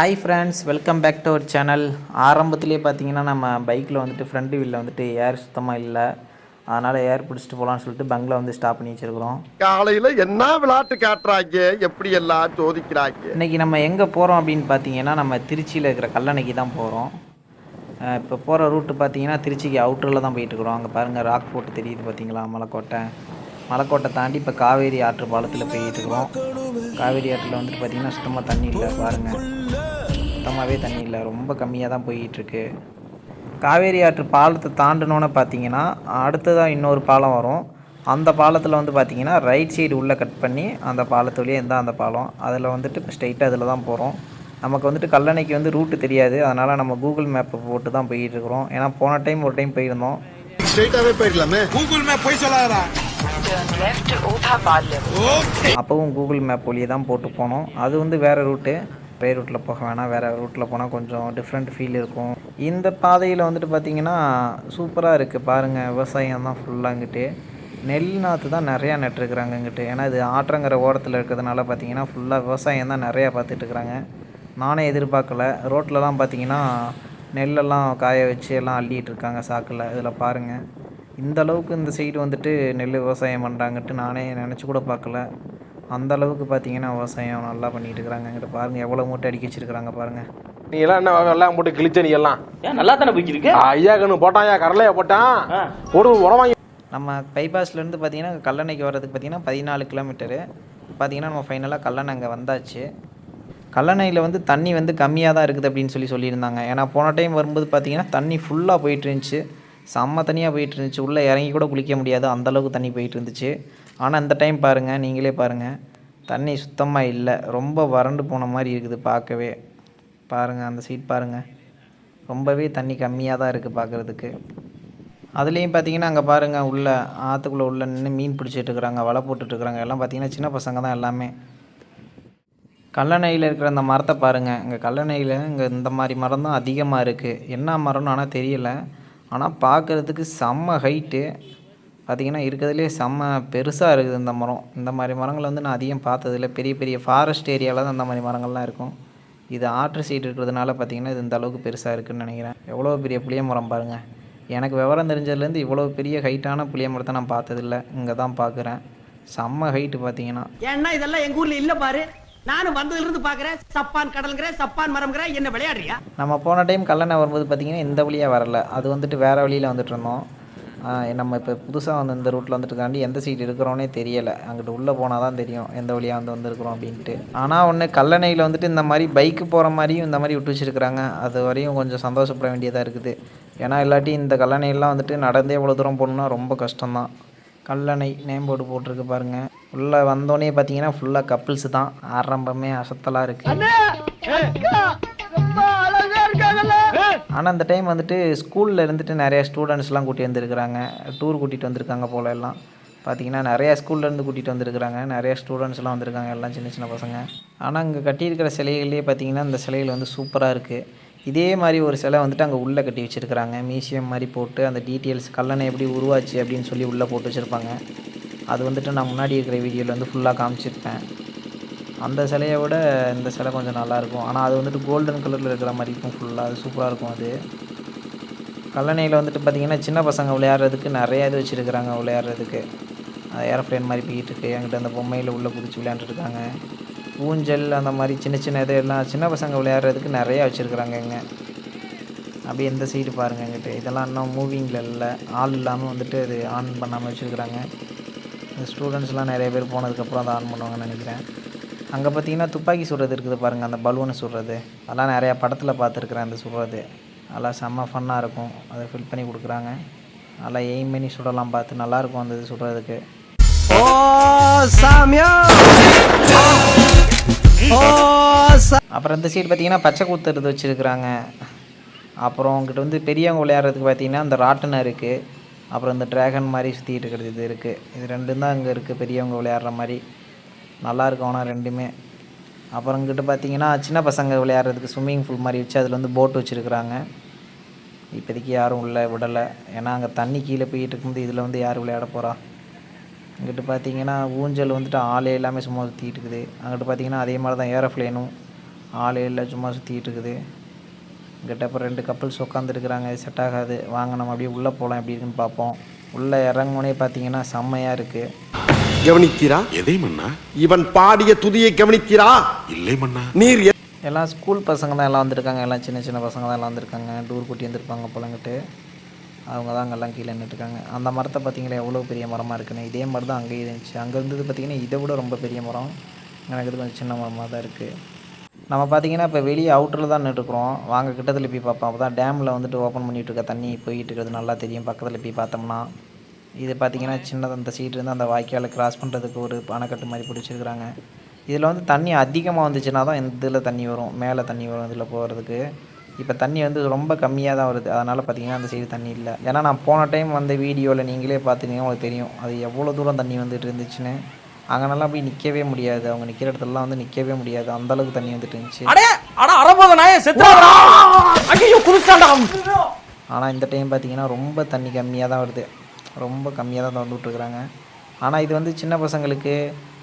Hi friends welcome back to our channel ஆரம்பத்திலே பார்த்தீங்கன்னா நம்ம பைக்கில் வந்துட்டு ஃப்ரண்ட் வீலில் வந்துட்டு ஏர் சுத்தமாக இல்லை. அதனால் ஏர் பிடிச்சிட்டு போகலான்னு சொல்லிட்டு பங்கில் வந்து ஸ்டாப் பண்ணி வச்சுருக்கிறோம். காலையில என்ன விளையாட்டு காட்டுறாங்க? எப்படி எல்லாம் சோதிக்கிறாங்க? இன்றைக்கி நம்ம எங்கே போகிறோம் அப்படின்னு பார்த்தீங்கன்னா நம்ம திருச்சியில் இருக்கிற கல்லணைக்கு தான் போகிறோம் இப்போ போகிற ரூட்டு பார்த்தீங்கன்னா திருச்சிக்கு அவுட்டரில் தான் போயிட்டுருக்குறோம் அங்கே பாருங்கள் ராக் ஃபோர்ட் தெரியுது பார்த்தீங்களா மலைக்கோட்டை. மலைக்கோட்டை தாண்டி இப்போ காவேரி ஆற்று பாலத்தில் போயிட்டுருக்குறோம் காவேரி ஆற்றில் வந்துட்டு பார்த்தீங்கன்னா சுத்தமாக தண்ணி இல்லை பாருங்கள் சுத்தமாகவே தண்ணி இல்லை ரொம்ப கம்மியாக தான் போயிட்டுருக்கு. காவேரி ஆற்று பாலத்தை தாண்டினோன்னே பார்த்தீங்கன்னா அடுத்ததாக இன்னொரு பாலம் வரும். அந்த பாலத்தில் வந்து பார்த்தீங்கன்னா ரைட் சைடு உள்ளே கட் பண்ணி அந்த பாலத்து வழியே இருந்தால் அந்த பாலம். அதில் வந்துட்டு இப்போ ஸ்ட்ரைட்டாக அதில் தான் போகிறோம் நமக்கு வந்துட்டு கல்லணைக்கு வந்து ரூட்டு தெரியாது. அதனால் நம்ம கூகுள் மேப்பை போட்டு தான் போயிட்டு இருக்கிறோம். ஏன்னா போன டைம் ஒரு டைம் போயிருந்தோம். ஸ்ட்ரைட்டாவே போயிடலாமே? கூகுள் மேப் போய் Oberbalem. அப்போவும் கூகுள் மேப் வழியே தான் போட்டு போனோம். அது வந்து வேறு ரூட்டு ஒரே ரூட்டில் போக வேணாம். வேறு ரூட்டில் போனால் கொஞ்சம் டிஃப்ரெண்ட் ஃபீல் இருக்கும். இந்த பாதையில் வந்துட்டு பார்த்தீங்கன்னா சூப்பராக இருக்குது பாருங்கள் விவசாயம் தான் ஃபுல்லாக இங்கிட்டு. நெல் நாற்று தான் நிறையா நட்டுருக்குறாங்க இங்கிட்டு. ஏன்னா இது ஆற்றங்கிற ஓரத்தில் இருக்கிறதுனால பார்த்தீங்கன்னா ஃபுல்லாக விவசாயம் தான் நிறையா பார்த்துட்ருக்குறாங்க நானே எதிர்பார்க்கல. ரோட்லலாம் பார்த்தீங்கன்னா நெல்லெல்லாம் காய வச்சு எல்லாம் அள்ளிகிட்டு இருக்காங்க சாக்கில். இதில் பாருங்கள் இந்த அளவுக்கு இந்த சைடு வந்துட்டு நெல் விவசாயம் பண்ணுறாங்கன்ட்டு நானே நினச்சி கூட பார்க்கல அந்த அளவுக்கு பார்த்தீங்கன்னா விவசாயம் நல்லா பண்ணிட்டு இருக்கிறாங்க இங்கிட்ட பாருங்கள் எவ்வளோ மூட்டை அடிக்க வச்சிருக்கிறாங்க பாருங்கள் நீ எல்லாம் என்ன எல்லாம் போட்டு கிழிச்ச நீ எல்லாம்? ஏன் நல்லா தானே போய்க்கிருக்கு? ஐயா கண்ணு போட்டாயா கடலையா போட்டான்? போடு உரம் நம்ம பைபாஸ்லேருந்து பார்த்தீங்கன்னா கல்லணைக்கு வர்றதுக்கு பார்த்தீங்கன்னா பதினாலு கிலோமீட்டரு பார்த்தீங்கன்னா நம்ம ஃபைனலாக கல்லணை அங்கே வந்தாச்சு. கல்லணையில் வந்து தண்ணி வந்து கம்மியாக தான் இருக்குது அப்படின்னு சொல்லி சொல்லியிருந்தாங்க. ஏன்னா போன டைம் வரும்போது பார்த்தீங்கன்னா தண்ணி ஃபுல்லாக போயிட்டு இருந்துச்சு. செம்ம தனியாக போயிட்டு இருந்துச்சு. உள்ளே இறங்கி கூட குளிக்க முடியாது. அந்தளவுக்கு தண்ணி போயிட்டு இருந்துச்சு. ஆனால் இந்த டைம் பாருங்கள் நீங்களே பாருங்கள் தண்ணி சுத்தமாக இல்லை. ரொம்ப வறண்டு போன மாதிரி இருக்குது பார்க்கவே. பாருங்கள் அந்த சீட் பாருங்கள் ரொம்பவே தண்ணி கம்மியாக தான் இருக்குது பார்க்குறதுக்கு. அதுலேயும் பார்த்தீங்கன்னா அங்கே பாருங்கள் உள்ள ஆற்றுக்குள்ளே உள்ள நின்று மீன் பிடிச்சிட்டு இருக்கிறாங்க வலை போட்டுட்ருக்குறாங்க எல்லாம் பார்த்தீங்கன்னா சின்ன பசங்க தான் எல்லாமே. கல்லணையில் இருக்கிற அந்த மரத்தை பாருங்கள் இங்கே கல்லணையில் இங்கே இந்த மாதிரி மரம் தான் அதிகமாக இருக்குது என்ன மரம்னு ஆனால் தெரியலை. ஆனால் பார்க்குறதுக்கு செம்ம ஹைட்டு பார்த்திங்கன்னா இருக்கிறதுலே செம்ம பெருசாக இருக்குது இந்த மரம். இந்த மாதிரி மரங்கள் வந்து நான் அதிகம் பார்த்ததில்ல. பெரிய பெரிய ஃபாரஸ்ட் ஏரியாவில் தான் இந்த மாதிரி மரங்கள்லாம் இருக்கும். இது ஆற்று சைடு இருக்கிறதுனால பார்த்திங்கன்னா இது இந்த அளவுக்கு பெருசாக இருக்குதுன்னு நினைக்கிறேன். எவ்வளோ பெரிய புளிய மரம் பாருங்கள் எனக்கு விவரம் தெரிஞ்சதுலேருந்து இவ்வளோ பெரிய ஹைட்டான புளிய மரத்தை நான் பார்த்ததில்ல. இங்கே தான் பார்க்குறேன். செம்ம ஹைட்டு பார்த்தீங்கன்னா. ஏன்னா இதெல்லாம் எங்க ஊர்ல இல்ல பாரு. நானும் வந்ததுல இருந்து பாக்குறேன் சப்பான் கடல்ங்கிற சப்பான் மரம்ங்கிற என்ன விளையாடுறியா? நம்ம போன டைம் கல்லணை வரும்போது பார்த்திங்கன்னா இந்த வழியாக வரல. அது வந்துட்டு வேறு வழியில் வந்துட்டு இருந்தோம். நம்ம இப்போ புதுசாக வந்து இந்த ரூட்டில் வந்துட்டுக்காண்டி எந்த சீட் இருக்கிறோன்னே தெரியலை. அங்கிட்டு உள்ளே போனால் தான் தெரியும் எந்த வழியாக வந்து வந்திருக்கிறோம் அப்படின்ட்டு. ஆனால் ஒன்று கல்லணையில் வந்துட்டு இந்த மாதிரி பைக்கு போகிற மாதிரியும் இந்த மாதிரி விட்டு வச்சுருக்குறாங்க. அது வரையும் கொஞ்சம் சந்தோஷப்பட வேண்டியதாக இருக்குது. ஏன்னா இல்லாட்டி இந்த கல்லணையெல்லாம் வந்துட்டு நடந்தே இவ்வளோ தூரம் போகணுன்னா ரொம்ப கஷ்டம்தான். கல்லணை நேம் போர்டு போட்டிருக்கு பாருங்கள் உள்ளே வந்தோடனே பார்த்தீங்கன்னா ஃபுல்லாக கப்பிள்ஸ் தான். ஆரம்பமே அசத்தலாக இருக்குது ஆனால் அந்த டைம் வந்துட்டு ஸ்கூலில் இருந்துட்டு நிறைய ஸ்டூடெண்ட்ஸ்லாம் கூட்டி வந்திருக்கிறாங்க. டூர் கூட்டிகிட்டு வந்திருக்காங்க போல எல்லாம். பார்த்திங்கன்னா நிறையா ஸ்கூல்லேருந்து கூட்டிகிட்டு வந்திருக்கிறாங்க. நிறையா ஸ்டூடெண்ட்ஸ்லாம் வந்திருக்காங்க எல்லாம் சின்ன சின்ன பசங்க. ஆனால் அங்கே கட்டியிருக்கிற சிலைகள்லேயே பார்த்தீங்கன்னா அந்த சிலைகள் வந்து சூப்பராக இருக்குது இதே மாதிரி ஒரு சிலை வந்துட்டு அங்கே உள்ளே கட்டி வச்சுருக்கிறாங்க. மியூசியம் மாதிரி போட்டு அந்த டீட்டெயில்ஸ் கல்லணை எப்படி உருவாச்சு அப்படின்னு சொல்லி உள்ளே போட்டு வச்சுருப்பாங்க. அது வந்துட்டு நான் முன்னாடி இருக்கிற வீடியோவில் வந்து ஃபுல்லாக காமிச்சிருப்பேன். அந்த சிலையை விட இந்த சிலை கொஞ்சம் நல்லாயிருக்கும். ஆனால் அது வந்துட்டு கோல்டன் கலரில் இருக்கிற மாதிரி இருக்கும் ஃபுல்லாக அது சூப்பராக இருக்கும் அது. கல்லணையில் வந்துட்டு பார்த்திங்கன்னா சின்ன பசங்க விளையாடுறதுக்கு நிறையா இது வச்சுருக்குறாங்க விளையாடுறதுக்கு. அது ஏரோப்ளேன் மாதிரி போயிட்டு இருக்கு. என்கிட்ட அந்த பொம்மையில் உள்ளே பிடிச்சி விளையாண்டுருக்காங்க. ஊஞ்சல் அந்த மாதிரி சின்ன சின்ன இது எல்லாம் சின்ன பசங்க விளையாடுறதுக்கு நிறையா வச்சுருக்குறாங்க இங்கே. அப்படியே எந்த சைடு பாருங்கள் எங்கிட்ட இதெல்லாம் இன்னும் மூவிங்கில் இல்லை. ஆள் இல்லாமல் வந்துட்டு அது ஆன் பண்ணாமல் வச்சுருக்குறாங்க. இந்த ஸ்டூடெண்ட்ஸ்லாம் நிறைய பேர் போனதுக்கப்புறம் அதை ஆன் பண்ணுவாங்கன்னு நினைக்கிறேன். அங்கே பார்த்தீங்கன்னா துப்பாக்கி சுடுறது இருக்குது பாருங்கள் அந்த பலூனை சுடுறது. அதெல்லாம் நிறையா படத்தில் பார்த்துருக்குறேன் அந்த சுடுறது. அதெல்லாம் செம்ம ஃபன்னாக இருக்கும். அதை ஃபில் பண்ணி கொடுக்குறாங்க. நல்லா எய்ம் பண்ணி சுடலாம் பார்த்து நல்லாயிருக்கும் அந்த இது சுடுறதுக்கு. ஓ சாமியா! ஓ அப்புறம் இந்த சைடு பார்த்தீங்கன்னா பச்சை குத்துறது வச்சுருக்குறாங்க. அப்புறம் உங்ககிட்ட வந்து பெரியவங்க விளையாடுறதுக்கு பார்த்தீங்கன்னா அந்த ராட்டினம் இருக்குது அப்புறம் இந்த ட்ராகன் மாதிரி சுற்றிட்டு இருக்கிறது இது இருக்குது இது ரெண்டும் தான் இங்கே இருக்குது பெரியவங்க விளையாடுற மாதிரி. நல்லா இருக்கும் ஆனால் ரெண்டுமே. அப்புறங்கிட்ட பார்த்தீங்கன்னா சின்ன பசங்க விளையாடுறதுக்கு ஸ்விம்மிங் பூல் மாதிரி வச்சு அதில் வந்து போட் வச்சுருக்குறாங்க. இப்போதைக்கு யாரும் உள்ளே விடலை. ஏன்னா அங்கே தண்ணி கீழே போயிட்டு இருக்கும்போது இதில் வந்து யார் விளையாட போகிறா அங்கிட்டு பார்த்தீங்கன்னா ஊஞ்சல் வந்துட்டு ஆளே எல்லாமே சும்மா சுற்றிட்டு இருக்குது. அங்கிட்டு பார்த்தீங்கன்னா அதே மாதிரி தான் ஏரோப்ளேனும் ஆளே இல்லை சும்மா சுற்றிட்டு இருக்குது. இங்கிட்ட அப்புறம் ரெண்டு கப்புள்ஸ் உட்காந்துருக்குறாங்க செட் ஆகாது. வாங்க நம்ம அப்படியே உள்ளே போகலாம் எப்படி இருக்குன்னு பார்ப்போம். உள்ளே இறங்கினோடனே பார்த்தீங்கன்னா செம்மையாக இருக்குது கவனித்தீரா? எதை மன்னா? இவன் பாடிய துதியை கவனித்தீரா? இல்லை மன்னா. நீர் எல்லாம் ஸ்கூல் பசங்க தான் எல்லாம் வந்திருக்காங்க. எல்லாம் சின்ன சின்ன பசங்க தான் எல்லாம் வந்திருக்காங்க. டூர் கூட்டி வந்திருப்பாங்க போலங்கிட்டு. அவங்க தான் அங்கெல்லாம் கீழே நின்றுட்டுருக்காங்க அந்த மரத்தை பார்த்தீங்களா? எவ்வளோ பெரிய மரமாக இருக்குன்னு. இதே மாதிரி தான் அங்கேயும் இருந்துச்சு. அங்கே இருந்தது பார்த்தீங்கன்னா இதை விட ரொம்ப பெரிய மரம். எனக்கு இது கொஞ்சம் சின்ன மரமாக தான் இருக்குது நம்ம பார்த்தீங்கன்னா இப்போ வெளியே அவுட்டரில் தான் நின்றுட்டுருக்குறோம் வாங்க கிட்டத்தில் போய் பார்ப்போம். அப்போ தான் டேமில் வந்துட்டு ஓப்பன் பண்ணிட்டு இருக்க தண்ணி போயிட்டு இருக்கிறது நல்லா தெரியும். பக்கத்தில் போய் பார்த்தோம்னா. இது பார்த்தீங்கன்னா சின்னதாக அந்த சீட் இருந்து அந்த வாய்க்காலை கிராஸ் பண்ணுறதுக்கு ஒரு அணைக்கட்டு மாதிரி பிடிச்சிருக்கிறாங்க. இதில் வந்து தண்ணி அதிகமாக வந்துச்சுன்னா தான் இதில் தண்ணி வரும் மேலே தண்ணி வரும் இதில் போகிறதுக்கு இப்போ தண்ணி வந்து ரொம்ப கம்மியாக தான் வருது. அதனால் பார்த்தீங்கன்னா அந்த சைடு தண்ணி இல்லை. ஏன்னா நான் போன டைம் வந்த வீடியோவில் நீங்களே பார்த்துட்டீங்கன்னா உங்களுக்கு தெரியும். அது எவ்வளோ தூரம் தண்ணி வந்துட்டு இருந்துச்சுன்னு. அங்கனெல்லாம் போய் நிற்கவே முடியாது. அவங்க நிற்கிற இடத்துலலாம் வந்து நிற்கவே முடியாது. அந்த அளவுக்கு தண்ணி வந்துட்டு இருந்துச்சு. ஆனால் இந்த டைம் பார்த்தீங்கன்னா ரொம்ப தண்ணி கம்மியாக தான் வருது. ரொம்ப கம்மியாக தான் திறந்துவிட்ருக்குறாங்க ஆனால் இது வந்து சின்ன பசங்களுக்கு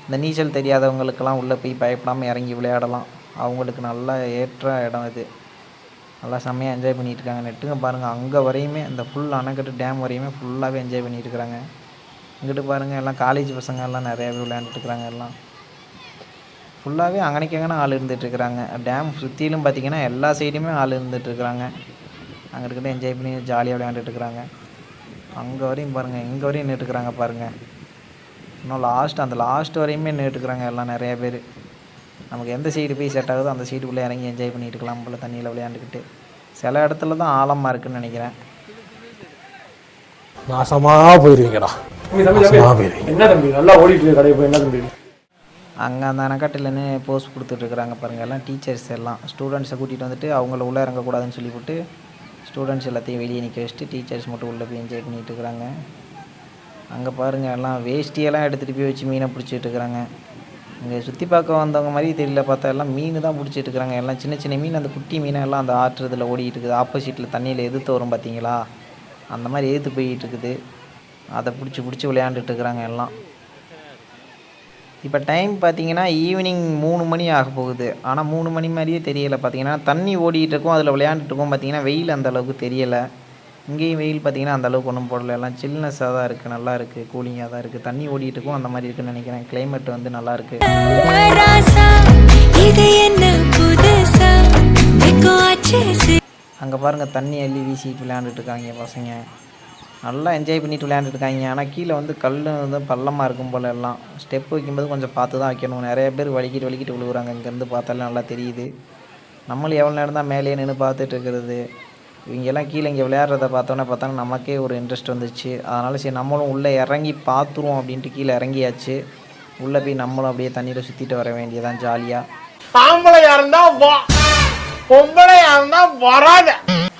இந்த நீச்சல் தெரியாதவங்களுக்கெல்லாம் உள்ளே போய் பயப்படாமல் இறங்கி விளையாடலாம். அவங்களுக்கு நல்ல ஏற்ற இடம் இது நல்லா செம்மையாக என்ஜாய் பண்ணிகிட்டு இருக்காங்க நெட்டுங்க பாருங்கள் அங்கே வரையுமே இந்த ஃபுல் அணைக்கட்டு டேம் வரையுமே ஃபுல்லாகவே என்ஜாய் பண்ணிட்டு இருக்கிறாங்க இங்கிட்டு பாருங்கள் எல்லாம் காலேஜ் பசங்க எல்லாம் நிறையாவே விளையாண்டுட்டுருக்குறாங்க எல்லாம். ஃபுல்லாகவே அங்கனைக்கங்கன்னு ஆள் இருந்துகிட்ருக்குறாங்க டேம் சுற்றிலும் பார்த்திங்கன்னா எல்லா சைடுமே ஆள் இருந்துகிட்ருக்குறாங்க இருக்கிறாங்க அங்கே இருக்கிட்ட என்ஜாய் பண்ணி ஜாலியாக விளையாண்டுட்டுருக்குறாங்க. அங்கே வரையும் பாருங்கள் இங்கே வரையும் நின்றுட்டுருக்குறாங்க பாருங்கள் இன்னும் லாஸ்ட் அந்த லாஸ்ட் வரையுமே நின்றுட்டுருக்குறாங்க எல்லாம் நிறைய பேர். நமக்கு எந்த சைடு போய் செட் ஆகுதோ அந்த சைடுக்குள்ளே இறங்கி என்ஜாய் பண்ணிட்டு இருக்கலாம் போல் தண்ணியில் விளையாண்டுக்கிட்டு. சில இடத்துல தான் ஆழமாக இருக்குன்னு நினைக்கிறேன். நாசமா போயிருவீங்கடா. என்ன தம்பி? நல்லா ஓடிட்டு இருக்கு கடை போய் என்ன தம்பி? அங்கே அந்த அணைக்கட்டிலன்னு போஸ்ட் கொடுத்துட்ருக்குறாங்க பாருங்கள் எல்லாம் டீச்சர்ஸ் எல்லாம். ஸ்டூடெண்ட்ஸை கூட்டிகிட்டு வந்துட்டு அவங்கள உள்ளே இறங்கக்கூடாதுன்னு சொல்லி போட்டு ஸ்டூடெண்ட்ஸ் எல்லாத்தையும் வெளியே நிற்க வச்சுட்டு டீச்சர்ஸ் மட்டும் உள்ளே போய் என்ஜாய் பண்ணிகிட்டு இருக்கிறாங்க. அங்கே பாருங்கள் எல்லாம் வேஷ்டியெல்லாம் எடுத்துகிட்டு போய் வச்சு மீனை பிடிச்சிட்டு இருக்கிறாங்க. இங்கே சுற்றி பார்க்க வந்தவங்க மாதிரி தெரியல பார்த்தா எல்லாம் மீன் தான் பிடிச்சிட்டு இருக்கிறாங்க. எல்லாம் சின்ன சின்ன மீன் அந்த குட்டி மீனை எல்லாம் அந்த ஆற்றுறதுல ஓடிக்கிட்டு இருக்குது. ஆப்போசிட்டில் தண்ணியில் எதிர்த்து வரும் பார்த்தீங்களா? அந்த மாதிரி எதிர்த்து போயிட்டு இருக்குது. அதை பிடிச்சி பிடிச்சி விளையாண்டுட்டு இருக்கிறாங்க எல்லாம். இப்போ டைம் பார்த்தீங்கன்னா ஈவினிங் மூணு மணி ஆக போகுது. ஆனால் மூணு மணி மாதிரியே தெரியலை. பார்த்தீங்கன்னா தண்ணி ஓடிட்டு இருக்கும். அதில் விளையாண்டுட்டு இருக்கும். பார்த்தீங்கன்னா வெயில் அந்த அளவுக்கு தெரியலை. இங்கேயும் வெயில் பார்த்தீங்கன்னா அந்த அளவுக்கு ஒன்றும் போடல. எல்லாம் சில்னஸாக தான் இருக்குது நல்லா இருக்குது கூலிங்காக தான் இருக்குது தண்ணி ஓடிட்டு இருக்கும். அந்த மாதிரி இருக்குன்னு நினைக்கிறேன். climate வந்து நல்லா இருக்குது அங்கே பாருங்கள் தண்ணி அள்ளி வீசிட்டு விளையாண்டுட்டு இருக்காங்க பசங்க. நல்லா என்ஜாய் பண்ணிட்டு விளையாண்டுருக்காங்க இருக்காங்க ஆனால் கீழே வந்து கல் வந்து பள்ளமாக இருக்கும் போல எல்லாம். ஸ்டெப் வைக்கும்போது கொஞ்சம் பார்த்து தான் வைக்கணும். நிறைய பேர் வலிக்கிட்டு வலிக்கிட்டு விழுகுறாங்க இங்கேருந்து பார்த்தாலே நல்லா தெரியுது. நம்மளும் எவ்வளோ நேரம் தான் மேலேயே நின்று பார்த்துட்டு இருக்கிறது. இவங்கெல்லாம் கீழே இங்கே விளையாடுறத பார்த்தோன்னே பார்த்தோன்னா நமக்கே ஒரு இன்ட்ரெஸ்ட் வந்துச்சு. அதனால் சரி நம்மளும் உள்ளே இறங்கி பார்த்துருவோம் அப்படின்ட்டு கீழே இறங்கியாச்சு. உள்ளே போய் நம்மளும் அப்படியே தண்ணியில் சுற்றிட்டு வர வேண்டியதான் ஜாலியாக ஆம்பளையா இருந்தால் வா. பொம்பளையா இருந்தா வராத.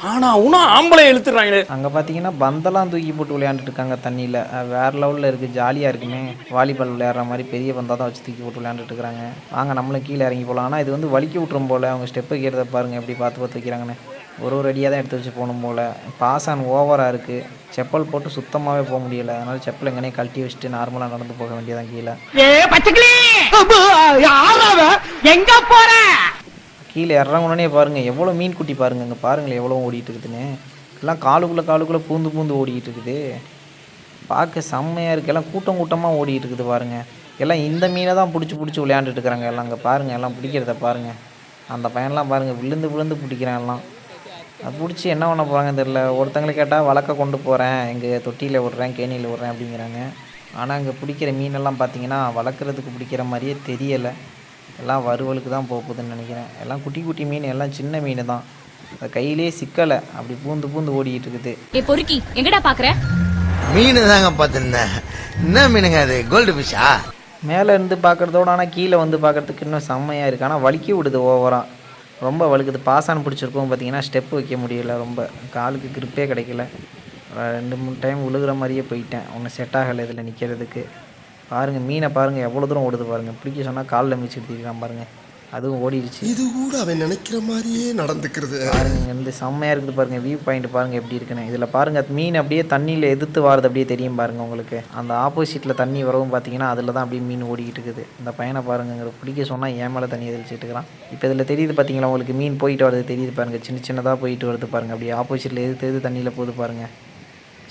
ஆனா உனா ஆம்பளை இழுத்துறாங்களே. அங்கே பார்த்தீங்கன்னா பந்தெல்லாம் தூக்கி போட்டு விளையாண்டுட்டு இருக்காங்க தண்ணியில். வேறு லெவலில் இருக்குது ஜாலியாக இருக்குமே. வாலிபால் விளையாடுற மாதிரி பெரிய பந்தாக தான் வச்சு தூக்கி போட்டு விளையாண்டுட்டு இருக்காங்க. வாங்க நம்மளும் கீழே இறங்கி போகலாம் ஆனால் இது வந்து வலிக்கி விட்ரும் போல். அவங்க ஸ்டெப்பு வைக்கிறத பாருங்கள் எப்படி பார்த்து பார்த்து வைக்கிறாங்கன்னு. ஒரு ஒரு அடியாக தான் எடுத்து வச்சு போகணும் போல். பாஸ் ஆன் ஓவராக இருக்குது செப்பல் போட்டு சுத்தமாகவே போக முடியல. அதனால் செப்பல் எங்கனே கழட்டி வச்சுட்டு நார்மலாக நடந்து போக வேண்டியதான் கீழே. எங்க போற? கீழே இறங்கணுன்னே பாருங்கள் எவ்வளோ மீன் குட்டி பாருங்கள் இங்கே பாருங்களேன் எவ்வளோ ஓடிட்டு இருக்குதுன்னு. எல்லாம் காலுக்குள்ளே காலுக்குள்ளே பூந்து பூந்து ஓடிட்டு இருக்குது. பார்க்க செம்மையாக இருக்குது எல்லாம் கூட்டம் கூட்டமாக ஓடிட்டு இருக்குது பாருங்கள் எல்லாம் இந்த மீனை தான் பிடிச்சி பிடிச்சி விளையாண்டுட்டு இருக்கிறாங்க எல்லாம் அங்கே பாருங்கள் எல்லாம் பிடிக்கிறத பாருங்கள் அந்த பையன்லாம் பாருங்கள் விழுந்து விழுந்து பிடிக்கிறான் எல்லாம். அது பிடிச்சி என்ன பண்ண போகிறாங்கன்னு தெரில ஒருத்தங்களை கேட்டால் வளர்க்க கொண்டு போகிறேன் எங்கள் தொட்டியில் விட்றேன் கேணியில் விட்றேன் அப்படிங்கிறாங்க. ஆனால் அங்கே பிடிக்கிற மீனெல்லாம் பார்த்தீங்கன்னா வளர்க்குறதுக்கு பிடிக்கிற மாதிரியே தெரியலை. எல்லாம் வறுவலுக்கு தான் போக போகுதுன்னு நினைக்கிறேன். எல்லாம் குட்டி குட்டி மீன் எல்லாம் சின்ன மீன் தான். அது கையிலே சிக்கலை. அப்படி பூந்து பூந்து ஓடிக்கிட்டு இருக்குது ஏ பொறுக்கி எங்கடா பாக்குற? மீன் தாங்க பார்த்துருந்தேன். என்ன மீனுங்க அது? கோல்டு ஃபிஷ்ஷா? மேலே இருந்து பார்க்குறதோட ஆனால் கீழே வந்து பார்க்குறதுக்கு இன்னும் செம்மையாக இருக்குது ஆனால் வலிக்கி விடுது ஓவராக ரொம்ப வழுக்குது பாசான் பிடிச்சிருக்கோம். பார்த்தீங்கன்னா ஸ்டெப் வைக்க முடியல ரொம்ப. காலுக்கு grip-ஏ கிடைக்கல. ரெண்டு மூணு டைம் விழுகிற மாதிரியே போயிட்டேன். ஒன்றும் செட் ஆகலை இதில் நிற்கிறதுக்கு பாருங்கள் மீனை பாருங்கள் எவ்வளோ தூரம் ஓடுது பாருங்கள் பிடிக்க சொன்னால் காலில் மிதிச்சு எடுத்துக்கிறான் பாருங்கள் அதுவும் ஓடிடுச்சு. இது கூட அவன் நினைக்கிற மாதிரியே நடந்துக்கிறது. பாருங்க இங்கேருந்து செம்மையாக இருக்குது பாருங்கள் வியூ பாயிண்ட் பாருங்கள் எப்படி இருக்குன்னு. இதில் பாருங்கள் மீன் அப்படியே தண்ணியில் எதிர்த்து வாரது அப்படியே தெரியும் பாருங்கள் உங்களுக்கு. அந்த ஆப்போசிட்டில் தண்ணி வரவும் பார்த்தீங்கன்னா அதில் தான் அப்படியே மீன் ஓடிக்கிட்டு இருக்குது. இந்த பையனை பாருங்க பிடிக்க சொன்னால் ஏன் மேலே தண்ணி தெளிச்சிட்டு இருக்கிறான் இப்போ இதில் தெரியுது பார்த்தீங்களா உங்களுக்கு மீன் போயிட்டு வரது தெரியுது பாருங்கள் சின்ன சின்னதாக போயிட்டு வருது பாருங்கள் அப்படியே ஆப்போசிட்டில் எதிர்த்து எது தண்ணியில் போகுது பாருங்கள்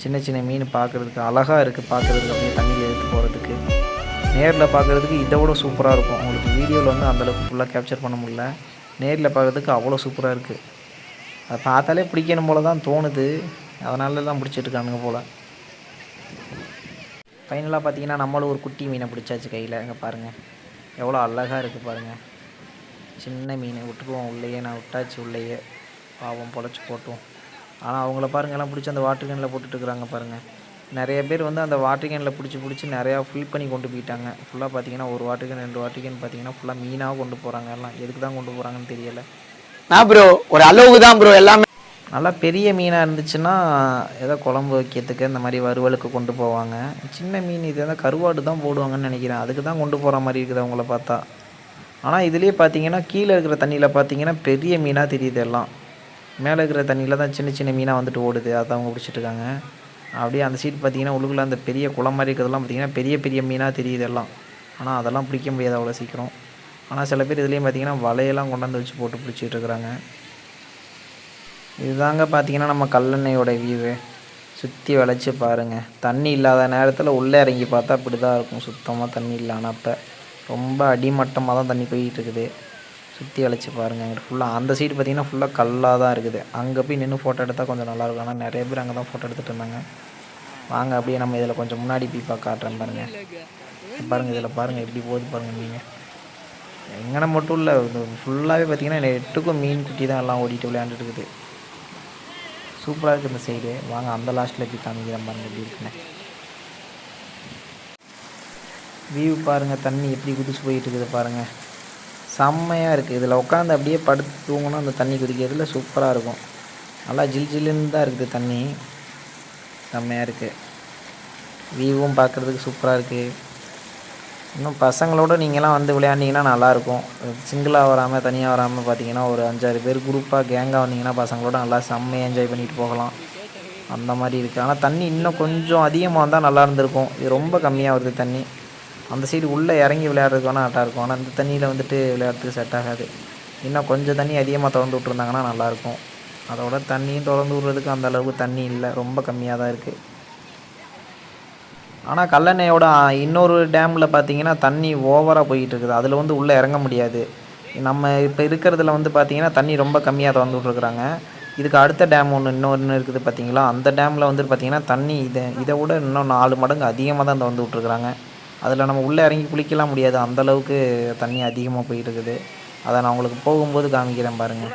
சின்ன சின்ன மீன் பார்க்குறதுக்கு அழகாக இருக்குது பார்க்குறதுக்கு அப்படியே தண்ணியில் எடுத்து போகிறதுக்கு நேரில் பார்க்குறதுக்கு இதை விட சூப்பராக இருக்கும். உங்களுக்கு வீடியோவில் வந்து அந்தளவுக்கு ஃபுல்லாக கேப்சர் பண்ண முடியல. நேரில் பார்க்குறதுக்கு அவ்வளோ சூப்பராக இருக்குது அதை பார்த்தாலே பிடிக்கணும் போல தான் தோணுது. அதனால தான் பிடிச்சிட்டு இருக்கானுங்க போல். ஃபைனலாக பார்த்தீங்கன்னா நம்மளும் ஒரு குட்டி மீனை பிடிச்சாச்சு கையில். இங்கே பாருங்கள் எவ்வளோ அழகாக இருக்குது பாருங்கள் சின்ன மீன். விட்டுருவோம் உள்ளேயே. நான் விட்டாச்சு உள்ளேயே. பாவம் பொழைச்சி போட்டோம். ஆனால் அவங்கள பாருங்க எல்லாம் பிடிச்சி அந்த வாட்டர் கேனில் போட்டுட்டு இருக்கிறாங்க பாருங்கள் நிறைய பேர் வந்து அந்த வாட்டர் கேனில் பிடிச்சி பிடிச்சி நிறையா ஃபில் பண்ணி கொண்டு போயிட்டாங்க. ஃபுல்லாக பார்த்தீங்கன்னா ஒரு வாட்டர் கேன் ரெண்டு வாட்டர் கேன் பார்த்தீங்கன்னா ஃபுல்லாக மீனாக கொண்டு போகிறாங்க எல்லாம் எதுக்கு தான் கொண்டு போகிறாங்கன்னு தெரியலை. நான் ப்ரோ ஒரு அளவுக்கு தான் ப்ரோ எல்லாமே. நல்லா பெரிய மீனாக இருந்துச்சுன்னா ஏதோ குழம்பு வைக்கிறதுக்கு இந்த மாதிரி வறுவலுக்கு கொண்டு போவாங்க. சின்ன மீன் இது எதாவது கருவாடு தான் போடுவாங்கன்னு நினைக்கிறேன். அதுக்கு தான் கொண்டு போகிற மாதிரி இருக்குது அவங்கள பார்த்தா. ஆனால் இதுலேயே பார்த்தீங்கன்னா கீழே இருக்கிற தண்ணியில் பார்த்தீங்கன்னா பெரிய மீனாக தெரியுது எல்லாம். மேலே இருக்கிற தண்ணியில் தான் சின்ன சின்ன மீனாக வந்துட்டு ஓடுது. அதை அவங்க பிடிச்சிட்ருக்காங்க. அப்படியே அந்த சைடு பார்த்திங்கன்னா உள்ளுக்குள்ள அந்த பெரிய குளம் மாதிரி இருக்கிறதெல்லாம் பார்த்தீங்கன்னா பெரிய பெரிய மீனாக தெரியுது எல்லாம். ஆனால் அதெல்லாம் பிடிக்க முடியாது அவ்வளோ சீக்கிரம். ஆனால் சில பேர் இதுலேயும் பார்த்திங்கன்னா வலையெல்லாம் கொண்டாந்து வச்சு போட்டு பிடிச்சிட்டு இருக்கிறாங்க இதுதாங்க பார்த்தீங்கன்னா நம்ம கல்லணையோட வியூவு சுற்றி வளைச்சி பாருங்கள் தண்ணி இல்லாத நேரத்தில் உள்ளே இறங்கி பார்த்தா அப்படி தான் இருக்கும். சுத்தமாக தண்ணி இல்லானப்போ ரொம்ப அடிமட்டமாக தான் தண்ணி போயிட்டு இருக்குது. சுற்றி வளைச்சி பாருங்கள் அங்கிட்டு ஃபுல்லாக அந்த சைடு பார்த்தீங்கன்னா ஃபுல்லாக கல்லாக தான் இருக்குது. அங்கே போய் நின்று ஃபோட்டோ எடுத்தால் கொஞ்சம் நல்லாயிருக்கும் ஆனால் நிறைய பேர் அங்கே தான் ஃபோட்டோ எடுத்துகிட்டு இருந்தாங்க. வாங்க அப்படியே நம்ம இதில் கொஞ்சம் முன்னாடி போய் பார்க்க காட்டுறேன் பாருங்கள் பாருங்கள் இதில் பாருங்கள் எப்படி போகுது பாருங்கள் நீங்கள் எங்கன மட்டும் இல்லை. ஃபுல்லாகவே பார்த்தீங்கன்னா எட்டுக்கும் மீன் குட்டி தான் எல்லாம் ஓடிட்டு விளையாண்டுட்டு இருக்குது. சூப்பராக இருக்குது இந்த சைடு வாங்க அந்த லாஸ்ட்டில் போய் காமிக்கிறேன் பாருங்கள் எப்படி இருக்குன்னு. வியூ பாருங்கள் தண்ணி எப்படி குதிச்சு போயிட்டு இருக்குது பாருங்கள் செம்மையாக இருக்குது இதில் உட்காந்து அப்படியே படுத்து தூங்கினா அந்த தண்ணி குதிக்கிறதுல சூப்பராக இருக்கும். நல்லா ஜில் ஜில்லுன்னு தான் இருக்குது தண்ணி. செம்மையாக இருக்குது வியூவும் பார்க்குறதுக்கு சூப்பராக இருக்குது இன்னும் பசங்களோட நீங்களாம் வந்து விளையாண்டிங்கன்னா நல்லாயிருக்கும் சிங்கிளாக வராமல் தனியாக வராமல் பார்த்தீங்கன்னா ஒரு அஞ்சாறு பேர் குரூப்பாக கேங்காக வந்தீங்கன்னா பசங்களோட நல்லா செம்மையாக என்ஜாய் பண்ணிட்டு போகலாம். அந்த மாதிரி இருக்குது ஆனால் தண்ணி இன்னும் கொஞ்சம் அதிகமாக வந்தால் நல்லா இருந்திருக்கும். இது ரொம்ப கம்மியாக வருது தண்ணி. அந்த சைடு உள்ளே இறங்கி விளையாடுறதுக்கு வேணால் அட்டாக இருக்கும். ஆனால் அந்த தண்ணியில் வந்துட்டு விளையாடுறதுக்கு செட் ஆகாது. இன்னும் கொஞ்சம் தண்ணி அதிகமாக திறந்து விட்ருந்தாங்கன்னா நல்லாயிருக்கும் அதோட தண்ணியும் திறந்து விட்றதுக்கு அந்த அளவுக்கு தண்ணி இல்லை. ரொம்ப கம்மியாக தான் இருக்குது ஆனால் கல்லணையோட இன்னொரு டேமில் பார்த்தீங்கன்னா தண்ணி ஓவராக போய்கிட்டு இருக்குது. அதில் வந்து உள்ளே இறங்க முடியாது. நம்ம இப்போ இருக்கிறதுல வந்து பார்த்திங்கன்னா தண்ணி ரொம்ப கம்மியாக திறந்து விட்ருக்குறாங்க இதுக்கு அடுத்த டேம் ஒன்று இன்னொன்று இருக்குது பார்த்தீங்களா அந்த டேமில் வந்துட்டு பார்த்தீங்கன்னா தண்ணி இதை இதை விட இன்னும் நாலு மடங்கு அதிகமாக தான் திறந்து விட்ருக்குறாங்க அதில் நம்ம உள்ளே இறங்கி குளிக்கலாம் முடியாது. அந்த அளவுக்கு தண்ணி அதிகமாக போயிட்டு இருக்குது அதை நான் உங்களுக்கு போகும்போது காமிக்கிறேன் பாருங்கள்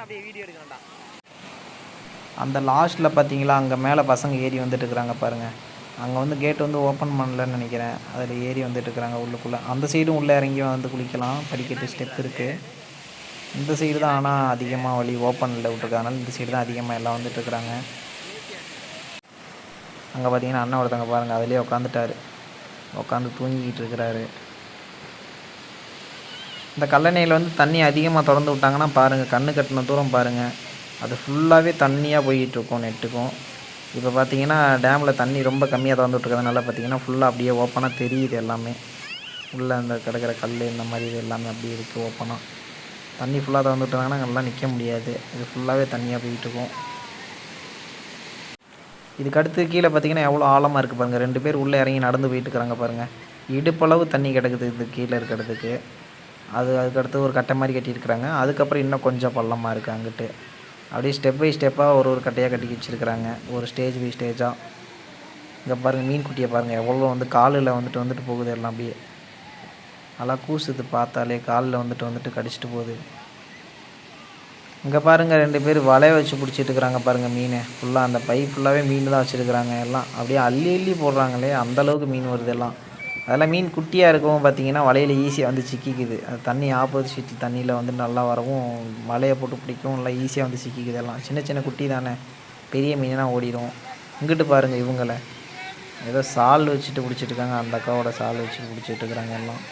அந்த லாஸ்ட்டில் பார்த்தீங்களா அங்கே மேலே பசங்க ஏறி வந்துட்டு இருக்கிறாங்க பாருங்கள் அங்கே வந்து கேட் வந்து ஓப்பன் பண்ணலன்னு நினைக்கிறேன். அதில் ஏறி வந்துட்டு இருக்கிறாங்க உள்ளுக்குள்ளே. அந்த சைடும் உள்ளே இறங்கி வந்து குளிக்கலாம். படிக்கட்டு ஸ்டெப் இருக்குது இந்த சைடு தான் ஆனால் அதிகமாக வழி ஓப்பனில் விட்டுருக்கனால இந்த சைடு தான் அதிகமாக எல்லாம் வந்துட்டு இருக்கிறாங்க. அங்கே பார்த்தீங்கன்னா அண்ணன் ஒருத்தங்க பாருங்கள் அதிலே உட்காந்துட்டாரு. உட்காந்து தூங்கிக்கிட்டு இருக்கிறாரு இந்த கல்லணையில் வந்து தண்ணி அதிகமாக திறந்து விட்டாங்கன்னா பாருங்கள் கண்ணு கட்டின தூரம் பாருங்கள் அது ஃபுல்லாகவே தண்ணியாக போயிட்டு நெட்டுக்கும் இப்போ பார்த்தீங்கன்னா டேமில் தண்ணி ரொம்ப கம்மியாக திறந்துட்டுருக்கிறதுனால பார்த்தீங்கன்னா ஃபுல்லாக அப்படியே ஓப்பனாக தெரியுது எல்லாமே. உள்ளே அந்த கிடக்கிற கல் இந்த மாதிரி இது எல்லாமே அப்படியே இருக்குது ஓப்பனாக தண்ணி ஃபுல்லாக திறந்து விட்டாங்கன்னா அங்கெல்லாம் நிற்க முடியாது. இது ஃபுல்லாகவே தண்ணியாக போயிட்டு இருக்கும் இதுக்கு அடுத்து கீழே பார்த்தீங்கன்னா எவ்வளோ ஆழமாக இருக்குது பாருங்கள் ரெண்டு பேர் உள்ளே இறங்கி நடந்து போயிட்டு இருக்கிறாங்க பாருங்கள் இடுப்பளவு தண்ணி கிடக்குது இது கீழே இருக்கிறதுக்கு. அது அதுக்கடுத்து ஒரு கட்டை மாதிரி கட்டியிருக்கிறாங்க. அதுக்கப்புறம் இன்னும் கொஞ்சம் பள்ளமாக இருக்குது அங்கிட்டு. அப்படியே ஸ்டெப் பை ஸ்டெப்பாக ஒரு ஒரு கட்டையாக கட்டி வச்சுருக்கிறாங்க. ஒரு ஸ்டேஜ் பை ஸ்டேஜாக இங்கே பாருங்கள் மீன் குட்டியை பாருங்கள் எவ்வளோ வந்து காலில் வந்துட்டு வந்துட்டு போகுது எல்லாம் அப்படியே. நல்லா கூசுது பார்த்தாலே காலில் வந்துட்டு வந்துட்டு கடிச்சிட்டு போகுது. இங்கே பாருங்கள் ரெண்டு பேர் வலையை வச்சு பிடிச்சிட்டு இருக்கிறாங்க பாருங்கள் மீன். ஃபுல்லாக அந்த பை ஃபுல்லாகவே மீன் தான் வச்சுருக்குறாங்க எல்லாம். அப்படியே அள்ளி அள்ளி போடுறாங்களே அந்த அளவுக்கு மீன் வருது எல்லாம். அதெல்லாம் மீன் குட்டியாக இருக்கவும் பார்த்தீங்கன்னா வலையில் ஈஸியாக வந்து சிக்கிக்குது. அது தண்ணி ஆப்போசிட் தண்ணியில் வந்து நல்லா வரவும் வலையை போட்டு பிடிக்கவும் நல்லா ஈஸியாக வந்து சிக்கிக்குது எல்லாம். சின்ன சின்ன குட்டி தானே. பெரிய மீனா ஓடிடும். இங்கிட்டு பாருங்கள் இவங்கள. ஏதோ சால் வச்சுட்டு பிடிச்சிட்டு இருக்காங்க. அந்த அக்காவோட சால் வச்சுட்டு பிடிச்சிட்டு இருக்கிறாங்க எல்லாம்.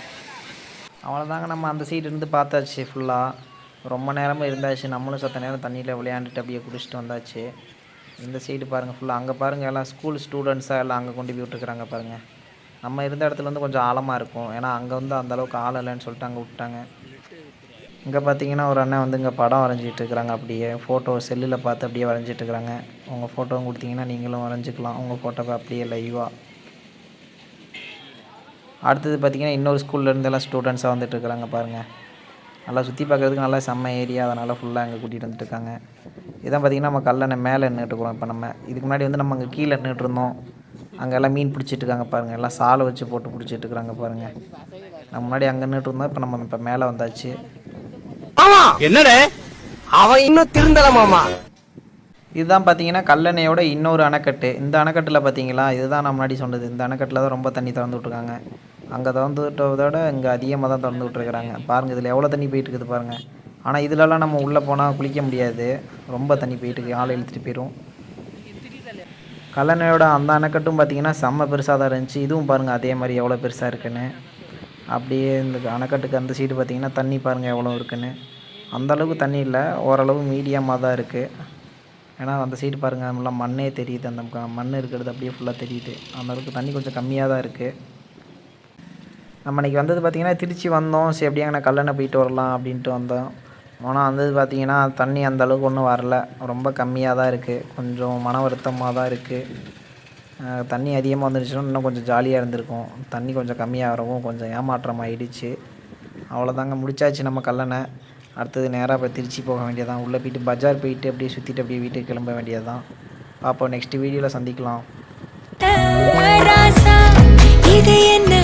அவ்வளோதாங்க நம்ம அந்த சைடு இருந்து பார்த்தாச்சு ஃபுல்லாக ரொம்ப நேரமாக இருந்தாச்சு. நம்மளும் சத்த நேரம் தண்ணியில் விளையாண்டுட்டு அப்படியே குடிச்சிட்டு வந்தாச்சு. இந்த சைடு பாருங்கள் ஃபுல்லாக அங்கே பாருங்கள் எல்லாம் ஸ்கூல் ஸ்டூடெண்ட்ஸாக எல்லாம் அங்கே கொண்டு போய் விட்டுருக்குறாங்க பாருங்கள் நம்ம இருந்த இடத்துல வந்து கொஞ்சம் ஆழமாக இருக்கும். ஏன்னா அங்கே வந்து அந்தளவுக்கு ஆள் இல்லைன்னு சொல்லிட்டு அங்கே விட்டாங்க. இங்கே பார்த்தீங்கன்னா ஒரு அண்ணன் வந்து இங்கே படம் வரைஞ்சிட்டு இருக்கிறாங்க அப்படியே. ஃபோட்டோ செல்லில் பார்த்து அப்படியே வரைஞ்சிட்டு இருக்கிறாங்க. உங்கள் ஃபோட்டோவும் கொடுத்தீங்கன்னா நீங்களும் வரைஞ்சிக்கலாம். உங்கள் ஃபோட்டோவை அப்படியே லைவாக அடுத்தது பார்த்தீங்கன்னா இன்னொரு ஸ்கூல்ல இருந்து எல்லாம் ஸ்டூடெண்ட்ஸாக வந்துட்டு இருக்கிறாங்க பாருங்கள் நல்லா சுற்றி பார்க்கறதுக்கு நல்லா செம்ம ஏரியா அதனால் ஃபுல்லாக இங்கே கூட்டிகிட்டு வந்துட்டு இருக்காங்க இதான் பார்த்தீங்கன்னா நம்ம கல்லணை மேலே நின்றுட்டுருக்குறோம் இப்போ நம்ம. இதுக்கு முன்னாடி வந்து நம்ம அங்கே கீழே நின்றுட்டு இருந்தோம் அங்கே எல்லாம் மீன் பிடிச்சிட்டு இருக்காங்க பாருங்கள் எல்லாம் சாலை வச்சு போட்டு பிடிச்சிட்டு இருக்கிறாங்க பாருங்கள் நம்ம முன்னாடி அங்கே நின்றுட்டு இருந்தோம். இப்போ நம்ம இப்போ மேலே வந்தாச்சு. என்னடே? அவன் இன்னும் திருந்தல மாமா. இதுதான் பார்த்தீங்கன்னா கல்லணையோட இன்னொரு அணைக்கட்டு. இந்த அணைக்கட்டில் பார்த்தீங்களா இதுதான் நான் முன்னாடி சொன்னது. இந்த அணைக்கட்டில் தான் ரொம்ப தண்ணி திறந்து விட்ருக்காங்க அங்கே திறந்துட்டதோட இங்கே அதிகமாக தான் திறந்து விட்ருக்குறாங்க பாருங்கள் இதில் எவ்வளோ தண்ணி போயிட்டு இருக்குது பாருங்கள் ஆனால் இதிலலாம் நம்ம உள்ளே போனால் குளிக்க முடியாது. ரொம்ப தண்ணி போயிட்டுருக்கு. ஆளை இழுத்துட்டு போயிடும் கல்லணையோட அந்த அணைக்கட்டும் பார்த்தீங்கன்னா செம்ம பெருசாக தான் இருந்துச்சு. இதுவும் பாருங்கள் அதே மாதிரி எவ்வளோ பெருசாக இருக்குன்னு. அப்படியே இந்த அணைக்கட்டுக்கு அந்த சைடு பார்த்தீங்கன்னா தண்ணி பாருங்கள் எவ்வளோ இருக்குன்னு. அந்தளவுக்கு தண்ணி இல்லை. ஓரளவு மீடியமாக தான் இருக்குது ஏன்னா அந்த சைடு பாருங்கள் நம்மளாம் மண்ணே தெரியுது. அந்த மண் இருக்கிறது அப்படியே ஃபுல்லாக தெரியுது. அந்த அளவுக்கு தண்ணி கொஞ்சம் கம்மியாக தான் இருக்குது நம்ம இன்றைக்கி வந்தது பார்த்திங்கன்னா திருச்சி வந்தோம். சரி அப்படியே நான் கல்லணை போயிட்டு வரலாம் அப்படின்ட்டு வந்தோம். ஆனால் வந்தது பார்த்திங்கன்னா தண்ணி அந்த அளவுக்கு ஒன்றும் வரல. ரொம்ப கம்மியாக தான் இருக்குது கொஞ்சம் மன வருத்தமாக தான் இருக்குது தண்ணி அதிகமாக வந்துருச்சுன்னா இன்னும் கொஞ்சம் ஜாலியாக இருந்திருக்கும். தண்ணி கொஞ்சம் கம்மியாக வரவும் கொஞ்சம் ஏமாற்றம் ஆயிடுச்சு. அவ்வளோதாங்க முடிச்சாச்சு நம்ம கல்லணை. அடுத்தது நேராக இப்போ திருச்சி போக வேண்டியதான் உள்ளே போயிட்டு பஜார் போயிட்டு அப்படியே சுற்றிட்டு அப்படியே வீட்டுக்கு கிளம்ப வேண்டியதுதான். பார்ப்போம் நெக்ஸ்ட் வீடியோவில் சந்திக்கலாம். இது என்ன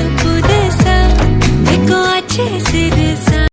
I'll chase noche sigue